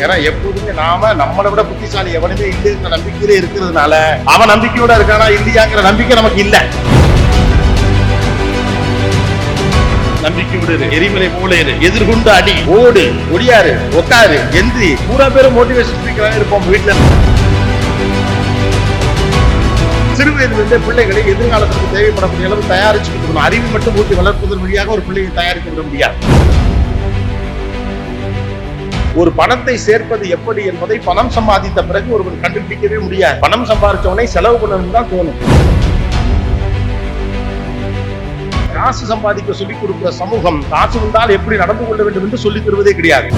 ஏன்னா எப்போதுமே நாம நம்மளை விட புத்திசாலி எவனுமே இல்லைங்கிற நம்பிக்கையில இருக்கிறதுனால அவன் நம்பிக்கையோட இருக்கானா இல்லையாங்கிற நம்பிக்கை நமக்கு இல்ல. நம்பிக்கையோடு இரு எரிமலை போல எதிர்கொண்டு அடி ஓடு ஒடியாரு உட்காரு எந்திரி பூரா பேரும் மோட்டிவேஷன் ஸ்பீக்கராக இருப்போம் வீட்டுல சிறு வயதிலிருந்தே பிள்ளைகளை எதிர்காலத்துக்கு தேவைப்படக்கூடிய அளவு தயாரிச்சு கொடுக்கணும் அறிவு மட்டும் ஊட்டி வளர்ப்பதன் வழியாக ஒரு பிள்ளையை தயாரித்து விட முடியாது. ஒரு பணத்தை சேர்ப்பது எப்படி என்பதை பணம் சம்பாதித்த பிறகு ஒருவன் கண்டுபிடிக்கவே முடியாது. பணம் சம்பாதிச்சவனை செலவு பண்ணணும் தான் தோணும். காசு சம்பாதிக்க சொல்லிக் கொடுக்கிற சமூகம் காசு வந்தால் எப்படி நடந்து கொள்ள வேண்டும் என்று சொல்லித் தருவதே கிடையாது.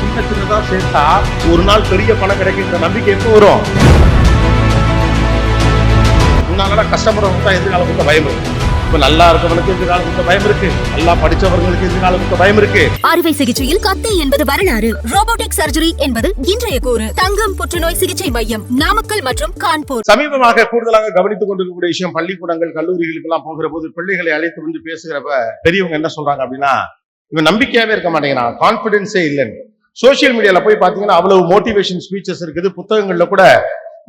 சின்ன சின்னதா சேர்த்தா ஒரு நாள் பெரிய பணம் கிடைக்கின்ற நம்பிக்கை எப்போ வரும்? முன்னால கஷ்டப்படுறவங்க தான் எதிர்காலம் கொடுத்த பயம் இப்ப நல்லா இருக்கவனுக்கு எதிர்காலம் கொடுத்த பயம் இருக்கு. நல்லா படிச்சவர்களுக்கு எதிர்காலம் கொடுத்த பயம் இருக்கு. அறுவை சிகிச்சையில் கத்தை என்பது வரலாறு. ரோபோட்டிக் சர்ஜரி என்பது இன்றைய கூறு. தங்கம் புற்றுநோய் சிகிச்சை மையம் நாமக்கல் மற்றும் கான்பூர். சமீபமாக கூடுதலாக கவனித்துக் கொண்டிருக்கக்கூடிய விஷயம் பள்ளிக்கூடங்கள் கல்லூரிகளுக்கு எல்லாம் போகிற போது பிள்ளைகளை அழைத்து வந்து பேசுகிறப்ப பெரியவங்க என்ன சொல்றாங்க அப்படின்னா இவன் நம்பிக்கையாவே இருக்க மாட்டேங்கிறான். கான்பிடன்ஸே இல்லைன்னு. சோசியல் மீடியால போய் பாத்தீங்கன்னா அவ்வளவு மோட்டிவேஷன் ஸ்பீச்சஸ் இருக்குது. புத்தகங்கள்ல கூட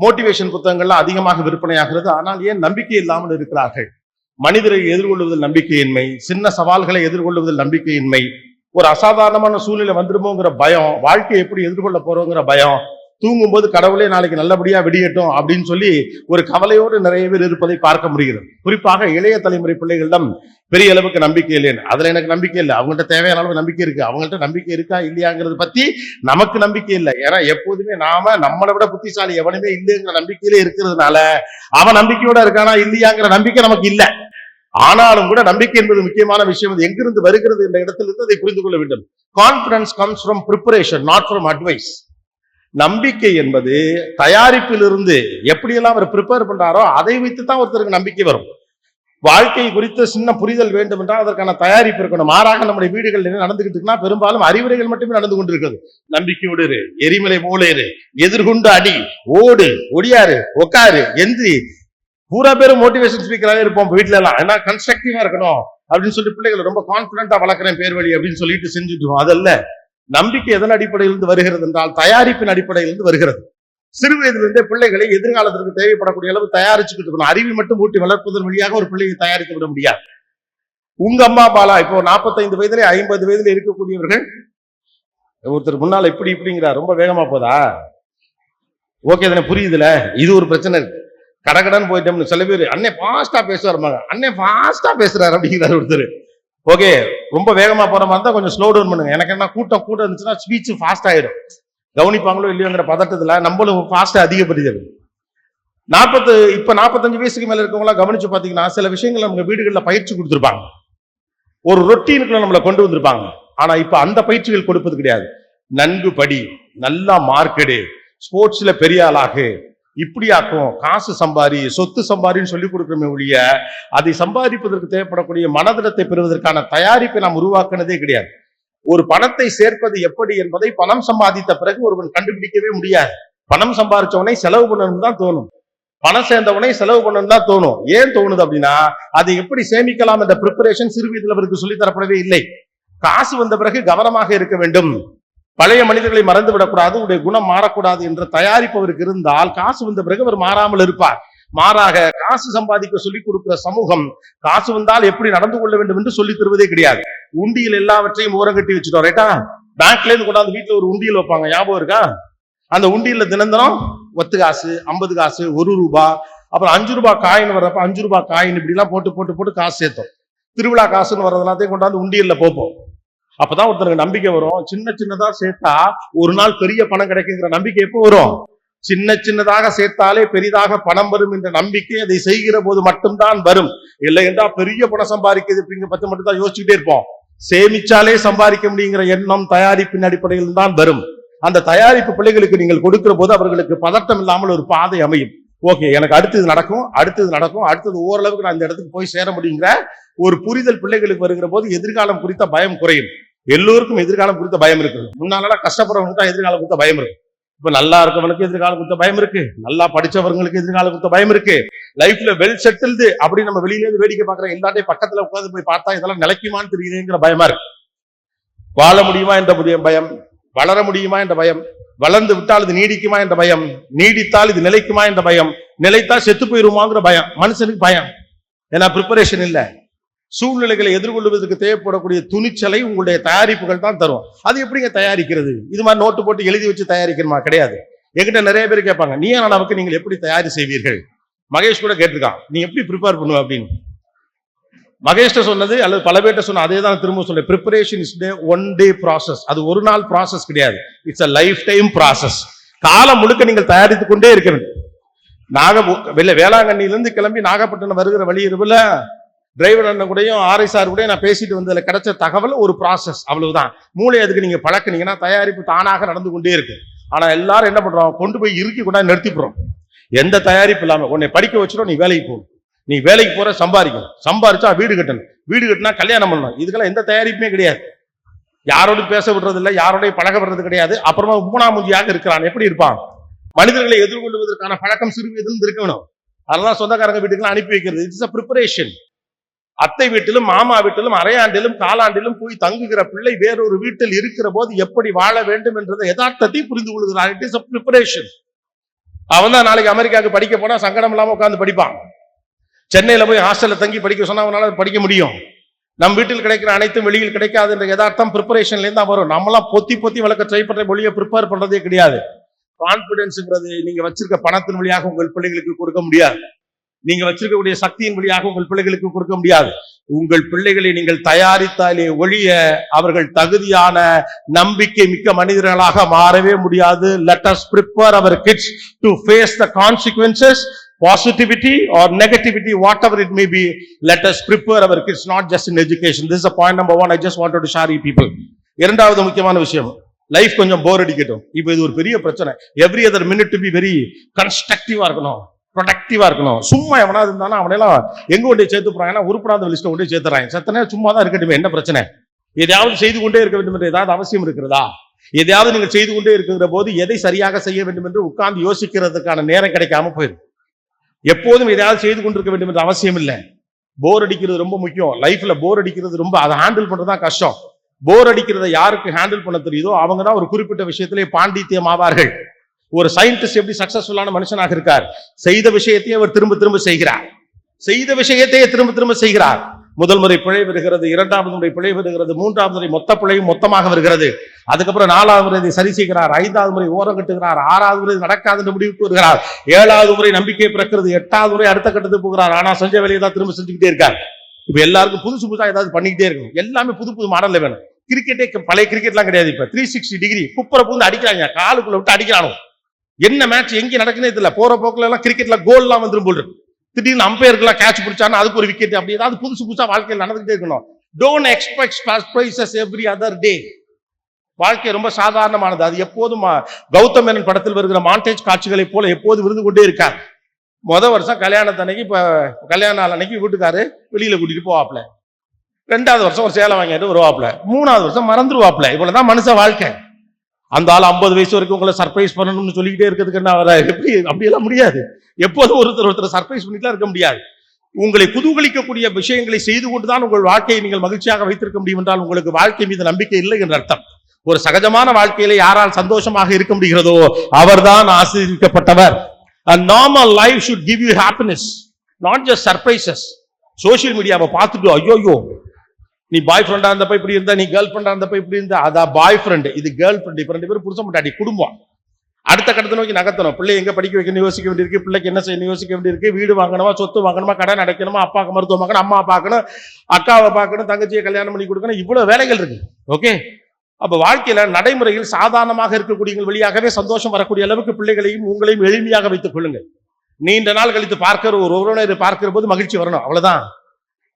மோட்டிவேஷன் புத்தகங்கள்லாம் அதிகமாக விற்பனையாகிறது. ஆனால் ஏன் நம்பிக்கை இல்லாமல் இருக்கிறார்கள்? மனிதரை எதிர்கொள்வதில் நம்பிக்கையின்மை சின்ன சவால்களை எதிர்கொள்வதில் நம்பிக்கையின்மை ஒரு அசாதாரணமான சூழ்நிலை வந்துருமோங்கிற பயம் வாழ்க்கையை எப்படி எதிர்கொள்ள போறோங்கிற பயம் தூங்கும்போது கடவுளே நாளைக்கு நல்லபடியா விடியட்டும் அப்படின்னு சொல்லி ஒரு கவலையோடு நிறைய பேர் இருப்பதை பார்க்க முடிகிறது. குறிப்பாக இளைய தலைமுறை பிள்ளைகளிடம் பெரிய அளவுக்கு நம்பிக்கை இல்லைன்னு அதுல எனக்கு நம்பிக்கை இல்லை. அவங்கள்ட்ட தேவையான அளவு நம்பிக்கை இருக்கு. அவங்கள்ட்ட நம்பிக்கை இருக்கா இல்லையாங்கிறத பத்தி நமக்கு நம்பிக்கை இல்லை. ஏன்னா எப்போதுமே நாம நம்மளை விட புத்திசாலி எவனுமே இல்லைங்கிற நம்பிக்கையில இருக்கிறதுனால அவன் நம்பிக்கையோட இருக்கானா இல்லையாங்கிற நம்பிக்கை நமக்கு இல்லை. ஆனாலும் கூட நம்பிக்கை என்பது முக்கியமான விஷயம். அது எங்கிருந்து வருகிறது என்ற இடத்திலிருந்து அதை புரிந்து கொள்ள வேண்டும். Confidence comes from preparation not from advice நம்பிக்கை என்பது தயாரிப்பிலிருந்து எப்படியெல்லாம் அவர் ப்ரிப்பேர் பண்றாரோ அதை வைத்து தான் ஒருத்தருக்கு நம்பிக்கை வரும். வாழ்க்கை குறித்த சின்ன புரிதல் வேண்டும் என்றால் அதற்கான தயாரிப்பு இருக்கணும். மாறாக நம்முடைய வீடுகள் என்ன நடந்துகிட்டு இருக்குன்னா பெரும்பாலும் அறிவுரைகள் மட்டுமே நடந்து கொண்டிருக்கிறது. நம்பிக்கையோடு இரு எரிமலை போல இரு எதிர்கொண்டு அடி ஓடு ஒடியாரு உட்காரு எந்திரி பூரா பேரும் மோட்டிவேஷன் ஸ்பீக்கராக இருப்போம் வீட்டுல எல்லாம். ஏன்னா கன்ஸ்ட்ரக்டிவா இருக்கணும். அப்படின்னு சொல்லி பிள்ளைகளை ரொம்ப கான்பிடண்டா வளர்க்குறேன் பேர் வழி அப்படின்னு சொல்லிட்டு செஞ்சுட்டு இருக்கோம் அதல்ல நம்பிக்கை எதன் அடிப்படையிலிருந்து வருகிறது என்றால் தயாரிப்பின் அடிப்படையிலிருந்து வருகிறது. சிறு வயதிலிருந்தே பிள்ளைகளை எதிர்காலத்திற்கு தேவைப்படக்கூடிய அளவு தயாரிச்சுக்கிட்டு இருக்கணும். அறிவை மட்டும் ஊட்டி வளர்ப்பதன் வழியாக ஒரு பிள்ளையை தயாரித்து விட முடியாது. உங்க அம்மா பாலா இப்போ நாற்பத்தைந்து வயதுல ஐம்பது வயதுல இருக்கக்கூடியவர்கள் ஒருத்தர் முன்னால இப்படி இப்படிங்கிறார். ரொம்ப வேகமா போதா? ஓகே தானே புரியுதுல? இது ஒரு பிரச்சனை இருக்கு. கடகடன்னு போயிட்டோம்னு சில பேர் அண்ணே ஃபாஸ்டா பேசுவார் அண்ணே ஃபாஸ்டா பேசுறாரு அப்படிங்கிறார் ஒருத்தர். ஓகே ரொம்ப வேகமா போற மாதிரி இருந்தா கொஞ்சம் ஸ்லோ டவுன் பண்ணுங்க. எனக்கு என்ன கூட்டம் கூட்டம் இருந்துச்சுன்னா ஸ்பீச் ஃபாஸ்ட் ஆயிடும். கவனிப்பாங்களோ இல்லையோங்கிற பதட்டத்துல நம்மளும் ஃபாஸ்ட்டாக அதிகப்படுகிறது நாற்பத்து இப்ப நாற்பத்தஞ்சு வயசுக்கு மேல இருக்கவங்களாம் கவனிச்சு பாத்தீங்கன்னா சில விஷயங்கள் நம்ம வீடுகளில் பயிற்சி கொடுத்துருப்பாங்க. ஒரு ரொட்டீனுக்குள்ள நம்மளை கொண்டு வந்திருப்பாங்க. ஆனா இப்ப அந்த பயிற்சிகள் கொடுப்பது கிடையாது. நன்கு படி நல்லா மார்க்கெடு ஸ்போர்ட்ஸ்ல பெரிய ஆளாகு. இப்படியாக்கும். காசு சம்பாரி சொத்து சம்பாரின்னு சொல்லி கொடுக்குறோமே ஒழிய அதை சம்பாதிப்பதற்கு தேவைப்படக்கூடிய மனதிடத்தை பெறுவதற்கான தயாரிப்பை நாம் உருவாக்குனதே கிடையாது. ஒரு பணத்தை சேர்ப்பது எப்படி என்பதை பணம் சம்பாதித்த பிறகு ஒருவன் கண்டுபிடிக்கவே முடியாது. பணம் சம்பாதிச்சவனை செலவு பண்ணணும் தான் தோணும். பணம் சேர்ந்தவனை செலவு பண்ணணும் தான் தோணும். ஏன் தோணுது அப்படின்னா அதை எப்படி சேமிக்கலாம் என்ற ப்ரிப்பரேஷன் சிறு வயதில் அவருக்கு சொல்லித் தரப்படவே இல்லை. காசு வந்த பிறகு கவனமாக இருக்க வேண்டும். பழைய மனிதர்களை மறந்து விடக்கூடாது உடைய குணம் மாறக்கூடாது என்ற தயாரிப்பு அவருக்கு இருந்தால் காசு வந்த பிறகு அவர் மாறாமல் இருப்பார். மாறாக காசு சம்பாதிக்க சொல்லிக் கொடுக்கிற சமூகம் காசு வந்தால் எப்படி நடந்து கொள்ள வேண்டும் என்று சொல்லித் தருவதே கிடையாது. உண்டியில் எல்லாவற்றையும் ஓரம் கட்டி வச்சுட்டோம் ரைட்டா பேங்க்ல இருந்து கொண்டாந்து வீட்டுல ஒரு உண்டியல் வைப்பாங்க ஞாபகம் இருக்கா? அந்த உண்டியல்ல தினந்தனம் ஒத்து காசு ஐம்பது காசு ஒரு ரூபாய் அப்புறம் அஞ்சு ரூபாய் காயின் வர்றப்ப அஞ்சு ரூபாய் காயின் இப்படிலாம் போட்டு போட்டு போட்டு காசு சேர்த்தோம். திருவிழா காசுன்னு வர்றது எல்லாத்தையும் கொண்டாந்து உண்டியல்ல போப்போம். அப்பதான் ஒருத்தருக்கு நம்பிக்கை வரும். சின்ன சின்னதா சேர்த்தா ஒரு நாள் பெரிய பணம் கிடைக்குங்கிற நம்பிக்கை எப்போ வரும்? சின்ன சின்னதாக சேர்த்தாலே பெரிதாக பணம் வரும் என்ற நம்பிக்கை அதை செய்கிற போது மட்டும்தான் வரும். இல்லை என்றால் பெரிய பணம் சம்பாதிக்கிறது அப்படிங்கிற பத்தி மட்டும் தான் யோசிச்சுட்டே இருப்போம். சேமிச்சாலே சம்பாதிக்க முடியுங்கிற எண்ணம் தயாரிப்பின் அடிப்படையில் தான் வரும். அந்த தயாரிப்பு பிள்ளைகளுக்கு நீங்கள் கொடுக்கிற போது அவர்களுக்கு பதட்டம் இல்லாமல் ஒரு பாதை அமையும். ஓகே எனக்கு அடுத்தது நடக்கும் அடுத்தது நடக்கும் அடுத்தது ஓரளவுக்கு நான் இந்த இடத்துக்கு போய் சேர முடியுங்கிற ஒரு புரிதல் பிள்ளைகளுக்கு வருகிற போது எதிர்காலம் குறித்த பயம் குறையும். எல்லோருக்கும் எதிர்காலம் குறித்த பயம் இருக்குது. முன்னால கஷ்டப்படுறவங்களுக்கு தான் எதிர்காலம் குறித்த பயம் இருக்கு. இப்ப நல்லா இருக்கவனுக்கு எதிர்காலம் குறித்த பயம் இருக்கு. நல்லா படிச்சவங்களுக்கு எதிர்காலம் குறித்த பயம் இருக்கு. லைஃப்ல வெல் செட்டில்டு அப்படி நம்ம வெளியில இருந்து வேடிக்கை பாக்குற எல்லாத்தையும் பக்கத்துல உட்காந்து போய் பார்த்தா இதெல்லாம் நிலைக்குமான்னு தெரியுதுங்கிற பயமா இருக்கு. வாழ முடியுமா என்ற பயம் வளர முடியுமா என்ற பயம் வளர்ந்து விட்டால் இது நீடிக்குமா என்ற பயம் நீடித்தால் இது நிலைக்குமா என்ற பயம் நிலைத்தால் செத்து போயிருமாங்கிற பயம் மனுஷனுக்கு பயம். ஏன்னா ப்ரிப்பரேஷன் இல்ல. சூழ்நிலைகளை எதிர்கொள்வதற்கு தேவைப்படக்கூடிய துணிச்சலை உங்களுடைய தயாரிப்புகள் தான் தரும். அது எப்படிங்க தயாரிக்கிறது? இது மாதிரி நோட்டு போட்டு எழுதி வச்சு தயாரிக்கணுமா? கிடையாது. எங்கிட்ட நிறைய பேர் கேட்பாங்க நீ அளவுக்கு நீங்கள் எப்படி தயாரி செய்வீர்கள்? மகேஷ் கூட கேட்டிருக்கான் நீ எப்படி ப்ரிப்பேர் பண்ணுவ? அப்படின்னு. மகேஷ்ட சொன்னது அல்லது பல பேர்ட்ட சொன்ன அதே தான் திரும்ப சொல்றேன். Preparation is day one day process அது ஒரு நாள் ப்ராசஸ் கிடையாது. It's a life time process காலம் முழுக்க நீங்கள் தயாரித்து கொண்டே இருக்க வேண்டும். நாக வெளில வேளாங்கண்ணிலிருந்து கிளம்பி நாகப்பட்டினம் வருகிற வழி இருவில் டிரைவர் அண்ணன் கூடயும் ஆர்ஐ சார் கூட நான் பேசிட்டு வந்ததில் கிடைச்ச தகவல் ஒரு ப்ராசஸ் அவ்வளவுதான். மூளை அதுக்கு நீங்கள் பழக்கினீங்கன்னா தயாரிப்பு தானாக நடந்து கொண்டே இருக்கு ஆனால் எல்லாரும் என்ன பண்ணுறோம் கொண்டு போய் இறுக்கி கொண்டாந்து நிறுத்திப்படுறோம் எந்த தயாரிப்பு இல்லாமல் உன்னை படிக்க வச்சிடும் நீ வேலைக்கு போகணும் நீ வேலைக்கு போகிற சம்பாதிக்கணும். சம்பாரிச்சா வீடு கட்டணும். வீடு கட்டினா கல்யாணம் பண்ணணும். இதுக்கெல்லாம் எந்த தயாரிப்புமே கிடையாது. யாரோடையும் பேச விடுறது இல்லை யாரோடையும் பழக விடுறது கிடையாது. அப்புறமா மூணாமுதியாக இருக்கிறான். எப்படி இருப்பான்? மனிதர்களை எதிர்கொள்வதற்கான பழக்கம் சிறு வயதிலிருந்து இருக்க வேணும். அதெல்லாம் சொந்தக்காரங்க வீட்டுக்கெல்லாம் அனுப்பி வைக்கிறது. இட்ஸ் அ ப்ரிப்பரேஷன் அத்தை வீட்டிலும் மாமா வீட்டிலும் அரையாண்டிலும் காலாண்டிலும் போய் தங்குகிற பிள்ளை வேறொரு வீட்டில் இருக்கிற போது எப்படி வாழ வேண்டும் என்றதை யதார்த்தத்தை புரிந்து கொள்கிறார். இட் இஸ் அ ப்ரிப்பரேஷன் அவன் தான் நாளைக்கு அமெரிக்காவுக்கு படிக்க போனா சங்கடம் இல்லாம உட்காந்து படிப்பான். சென்னையில போய் ஹாஸ்டல்ல தங்கி படிக்க சொன்னா அவனால படிக்க முடியும். நம் வீட்டில் கிடைக்கிற அனைத்தும் வெளியில் கிடைக்காது என்ற யதார்த்தம் ப்ரிப்பரேஷன்ல இருந்து தான் வரும். நம்மளாம் பொத்தி பொத்தி வளர்க்க ட்ரை பண்ற மொழியை ப்ரிப்பேர் பண்றதே கிடையாது. கான்பிடன்ஸ்ங்கிறது நீங்க வச்சிருக்க பணத்தின் வழியாக உங்கள் பிள்ளைகளுக்கு கொடுக்க முடியாது. நீங்க வச்சிருக்கக்கூடிய சக்தியின் வழியாக உங்கள் பிள்ளைகளுக்கு கொடுக்க முடியாது. உங்கள் பிள்ளைகளை நீங்கள் தயாரித்தாலே ஒழிய அவர்கள் தகுதியான நம்பிக்கை மிக்க மனிதர்களாக மாறவே முடியாது. Let us prepare our kids to face the consequences positivity or negativity whatever it may be let us our our kids not just in education this point number one I just want to to people இரண்டாவது முக்கியமான விஷயம். Life கொஞ்சம் போர் அடிக்கட்டும். இப்போ இது ஒரு பெரிய பிரச்சனை. Every other minute to be very கன்ஸ்ட்ரக்டிவா இருக்கணும். ப்ரொடக்டிவாக இருக்கணும். சும்மா எவனாவது இருந்தாலும் அவனெல்லாம் எங்கே ஒன்றே சேர்த்து போறாங்கன்னா உருப்படாத லிஸ்ட்டை ஒன்றே சேர்த்துறாங்க. சத்தனே சும்மா தான் இருக்கட்டும் என்ன பிரச்சனை? எதையாவது செய்து கொண்டே இருக்க வேண்டும் என்று ஏதாவது அவசியம் இருக்கிறதா? எதையாவது நீங்கள் செய்து கொண்டே இருக்கிற போது எதை சரியாக செய்ய வேண்டும் என்று உட்கார்ந்து யோசிக்கிறதுக்கான நேரம் கிடைக்காம போயிடும். எப்போதும் எதையாவது செய்து கொண்டிருக்க வேண்டும் என்ற அவசியம் இல்லை. போர் அடிக்கிறது ரொம்ப முக்கியம். லைஃப்ல போர் அடிக்கிறது ரொம்ப அதை ஹேண்டில் பண்றது தான் கஷ்டம். போர் அடிக்கிறத யாருக்கு ஹேண்டில் பண்ண தெரியுதோ அவங்க தான் ஒரு குறிப்பிட்ட விஷயத்திலே பாண்டித்தியம் ஆவார்கள். ஒரு சயின்டிஸ்ட் எப்படி சக்சஸ்ஃபுல்லான மனுஷனாக இருக்கார்? செய்த விஷயத்தையே அவர் திரும்ப திரும்ப செய்கிறார். செய்த விஷயத்தையே திரும்ப திரும்ப செய்கிறார். முதல் முறை பிழை வருகிறது இரண்டாவது முறை பிழை வருகிறது மூன்றாவது முறை மொத்த பிழையும் மொத்தமாக வருகிறது. அதுக்கப்புறம் நாலாவது முறை இதை சரி செய்கிறார் ஐந்தாவது முறை ஓரம் கட்டுகிறார் ஆறாவது முறை நடக்காது என்று முடிவுக்கு வருகிறார். ஏழாவது முறை நம்பிக்கை பிறக்கிறது எட்டாவது முறை அடுத்த கட்டத்துக்கு போகிறார். ஆனா செஞ்ச வேலையை தான் திரும்ப செஞ்சுக்கிட்டே இருக்கார். இப்ப எல்லாருக்கும் புதுசு புதுசா ஏதாவது பண்ணிக்கிட்டே இருக்கணும். எல்லாமே புது புது மாடல்ல வேணும். கிரிக்கெட்டே பழைய கிரிக்கெட்லாம் கிடையாது இப்ப. த்ரீ சிக்ஸ்டி டிகிரி குப்பரை பூந்து அடிக்கிறாங்க. காலுக்குள்ள விட்டு அடிக்கிறானோ என்ன மேட்ச் எங்க நடக்குனே தெரியல. போற போக்குல எல்லாம் கிரிக்கெட்ல கோல்லாம் வந்துடும் போல் திடீர்னு அம்பையருக்குலாம் கேட்ச் பிடிச்சானா அதுக்கு ஒரு விக்கெட் அப்படி ஏதாவது புதுசு புதுசா வாழ்க்கையில் நடந்துகிட்டே இருக்கணும். Don't expect surprises every other day வாழ்க்கை ரொம்ப சாதாரணமானது. அது எப்போதும் கௌதம் மேனன் படத்தில் வருகிற மாண்டேஜ் காட்சிகளைப் போல எப்போது விருந்து கொண்டே இருக்கார். முத வருஷம் கல்யாணத்தன்னைக்கு இப்போ கல்யாண நாள் அன்னைக்கு வீட்டுக்காரு வெளியில கூட்டிட்டு போவாப்ல ரெண்டாவது வருஷம் ஒரு சேலை வாங்கிட்டு வருவாப்ல மூணாவது வருஷம் மறந்துருவாப்ல இவ்வளவுதான் மனுஷ வாழ்க்கை. அந்த ஆள் ஐம்பது வயசு வரைக்கும் உங்களை சர்ப்ரைஸ் பண்ணணும்னு சொல்லிக்கிட்டே இருக்கிறதுக்கு என்ன வர எப்படி? அப்படியெல்லாம் முடியாது. எப்போதும் ஒருத்தர் ஒருத்தர் சர்ப்ரைஸ் பண்ணிட்டுலாம் இருக்க முடியாது. உங்களை குதூகலிக்கக்கூடிய விஷயங்களை செய்து கொண்டு தான் உங்கள் வாழ்க்கையை நீங்கள் மகிழ்ச்சியாக வைத்திருக்க முடியும் என்றால் உங்களுக்கு வாழ்க்கை மீது நம்பிக்கை இல்லை என்ற அர்த்தம். ஒரு சகஜமான வாழ்க்கையில யாரால் சந்தோஷமாக இருக்க முடிகிறதோ அவர்தான் ஆசிரியப்பட்டவர் normal normal should give you happiness happiness, just surprises social மீடியாவை பார்த்துட்டு ஐயோ நீ பாய் ஃப்ரெண்டா இருந்தப்ப இப்படி இருந்தா நீ கேர்ள் ஃப்ரெண்டா இருந்தப்ப இப்படி இருந்தா அதான் பாய் ஃப்ரெண்ட் இது கேர்ள் ஃப்ரெண்ட் இப்ப ரெண்டு பேரும் புருஷன் மாட்டாடி குடும்பம். அடுத்த கட்டத்தை நோக்கி நகர்த்தணும். பிள்ளை எங்க படிக்க வைக்கணும் யோசிக்க வேண்டியிருக்கு. பிள்ளைக்கு என்ன செய்யணும் யோசிக்க வேண்டியிருக்கு. வீடு வாங்கணுமா சொத்து வாங்கணுமா கடன் அடைக்கணுமா அப்பாவுக்கு மருத்துவம் பார்க்கணும் அம்மா பார்க்கணும் அக்காவை பார்க்கணும் தங்கச்சியை கல்யாணம் பண்ணி கொடுக்கணும். இவ்வளவு வேலைகள் இருக்கு. ஓகே அப்ப வாழ்க்கையில நடைமுறையில் சாதாரணமாக இருக்கக்கூடிய வழியாகவே சந்தோஷம் வரக்கூடிய அளவுக்கு பிள்ளைகளையும் உங்களையும் எளிமையாக வைத்துக் கொள்ளுங்கள். நீண்ட நாள் கழித்து பார்க்கிற ஒரு உறவினரை பார்க்கிற போது மகிழ்ச்சி வரணும். அவ்வளவுதான்.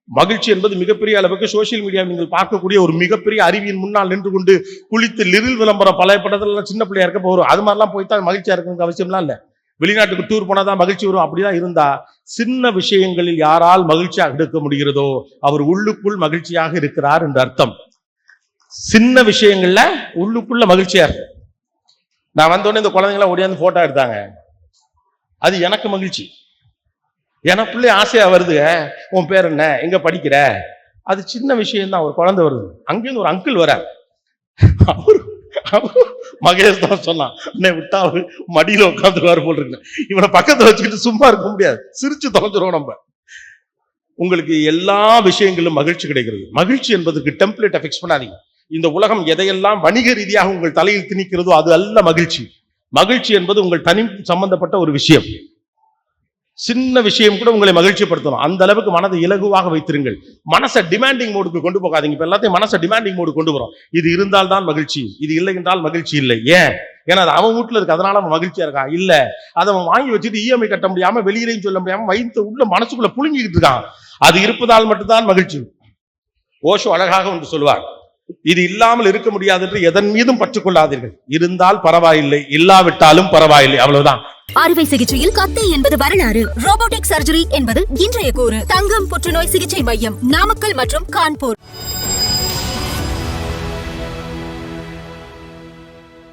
மகிழ்ச்சி என்பது மிகப்பெரிய அளவுக்கு சோசியல் மீடியா நீங்கள் பார்க்கக்கூடிய ஒரு மிகப்பெரிய அறிவியின் முன்னால் நின்று கொண்டு குளித்து லிரில் விளம்பரம் பழைய படத்துல சின்ன பிள்ளையா இருக்க போகிறோம் அது மாதிரிலாம் போய் தான் மகிழ்ச்சியா இருக்கணுங்க அவசியம்லாம் இல்லை. வெளிநாட்டுக்கு டூர் போனா தான் மகிழ்ச்சி வரும். அப்படிதான் இருந்தா சின்ன விஷயங்களில் யாரால் மகிழ்ச்சியாக எடுக்க முடிகிறதோ அவர் உள்ளுக்குள் மகிழ்ச்சியாக இருக்கிறார் என்று அர்த்தம். சின்ன விஷயங்கள்ல உள்ளுக்குள்ள மகிழ்ச்சியா இருக்கு. நான் வந்தோடனே இந்த குழந்தைங்களாம் ஓடியாந்து போட்டோ எடுத்தாங்க. அது எனக்கு மகிழ்ச்சி. எனக்கு பிள்ளை ஆசையாக வருதுங்க உன் பேர் என்ன? எங்கே படிக்கிற? அது சின்ன விஷயம் தான் ஒரு குழந்தை வருது. அங்கேருந்து ஒரு அங்கிள் வரார் அவர் மகேஷ் தான் சொன்னான். விட்டா அவர் மடியில உட்காந்துருவாரு போல் இருக்கு. இவனை பக்கத்தில் வச்சுக்கிட்டு சும்மா இருக்க முடியாது. சிரிச்சு தொலைஞ்சிரும் நம்ம. உங்களுக்கு எல்லா விஷயங்களும் மகிழ்ச்சி கிடைக்கிறது. மகிழ்ச்சி என்பதற்கு டெம்ப்ளேட்டை ஃபிக்ஸ் பண்ணாதீங்க. இந்த உலகம் எதையெல்லாம் வணிக ரீதியாக உங்கள் தலையில் திணிக்கிறதோ அது அல்ல மகிழ்ச்சி. மகிழ்ச்சி என்பது உங்கள் தனி சம்பந்தப்பட்ட ஒரு விஷயம். சின்ன விஷயம் கூட உங்களை மகிழ்ச்சிப்படுத்தணும். அந்த அளவுக்கு மனதை இலகுவாக வைத்திருங்கள். மனசை டிமாண்டிங் மோடுக்கு கொண்டு போகாதீங்க. இப்ப எல்லாத்தையும் மனசை டிமாண்டிங் மோடு கொண்டு வரோம். இது இருந்தால் தான் மகிழ்ச்சி. இது இல்லை என்றால் மகிழ்ச்சி இல்லை. ஏன்? ஏன்னா அது அவன் வீட்டில் இருக்கு. அதனால அவன் மகிழ்ச்சியா இருக்கான் இல்ல. அதை அவன் வாங்கி வச்சுட்டு இஎம்ஐ கட்ட முடியாம வெளியிலையும் சொல்ல முடியாம வயிற்று உள்ள மனசுக்குள்ள புழுங்கிக்கிட்டு இருக்கான். அது இருப்பதால் மட்டும்தான் மகிழ்ச்சி. ஓஷோ அழகாக ஒன்று சொல்லுவார் இது இல்லாமல் இருக்க முடியாது என்று எதன் மீதும் பற்றுக்கொள்ளாதீர்கள். இருந்தால் பரவாயில்லை இல்லாவிட்டாலும் பரவாயில்லை அவ்வளவுதான். அறுவை சிகிச்சையில் கத்தை என்பது வரலாறு. ரோபோட்டிக் சர்ஜரி என்பது இன்றைய கூறு. தங்கம் புற்றுநோய் சிகிச்சை மையம் நாமக்கல் மற்றும் கான்பூர்.